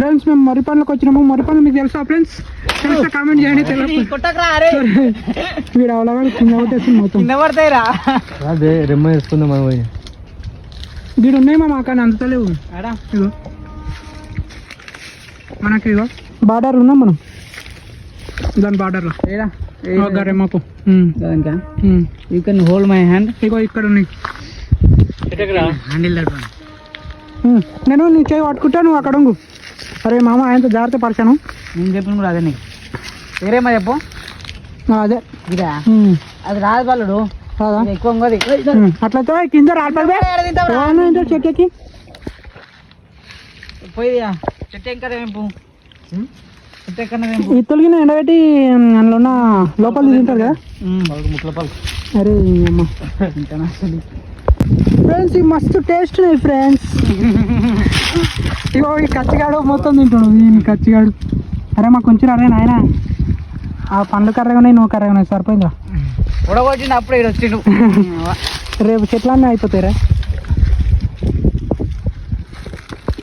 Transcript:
Friends మేము మర్రి పండ్లకు వచ్చినాము. మర్రి పండ్లు మీకు తెలుసా ఫ్రెండ్స్? తెలుసా కామెంట్ చేయండి తెలియదు వీడు కింద కొట్టేసి మొత్తం. కింద పడతాయిరా. అదే రెమ్మ వేసుకుందాం మనం వీడు ఉన్నాయి మా కానీ అందుతలేవు ఆడా. ఇగో. మనకి ఇగో. బార్డర్ ఉన్నాం మనం. దాని బార్డర్లో ఏడా గరెమ్మకు ఇంకా you can hold my hand. ఇగో ఇక్కడ ఉన్నాయి. హ్యాండిల్ నేను నీ చేయి పట్టుకుంటా నువ్వు అక్కడ అరే మామ ఆయనతో జాగ్రత్త పరిచాను నేను చెప్పిన కూడా అదే నీకు. వేరేమో చెప్పు. అదే. ఇదా? అది రాదు ఎక్కువ ఉమ్, అట్లయితే కింద రాలిపోయి చెట్టు ఎక్కి పోయి చెట్టు ఎక్కడ ఇత్తులకి ఎండబెట్టి అందులో ఉన్న లోపల తింటారు కదా? అరే అమ్మ. ఫ్రెండ్స్ ఈ మస్తు టేస్ట్ ఉన్నాయి ఫ్రెండ్స్ ఇగో ఈ కచ్చిగాడు మొత్తం తింటాడు. ఈ కచ్చిగాడు అరే మాకు కొంచెం అరే నాయన. ఆ పండ్లు కర్రగా ఉన్నాయి నువ్వు కర్రగా ఉన్నాయి సరిపోయిందా? ఉడగొట్టిండు అప్పుడు వచ్చిండు. రేపు చెట్లన్నీ అయిపోతాయి రా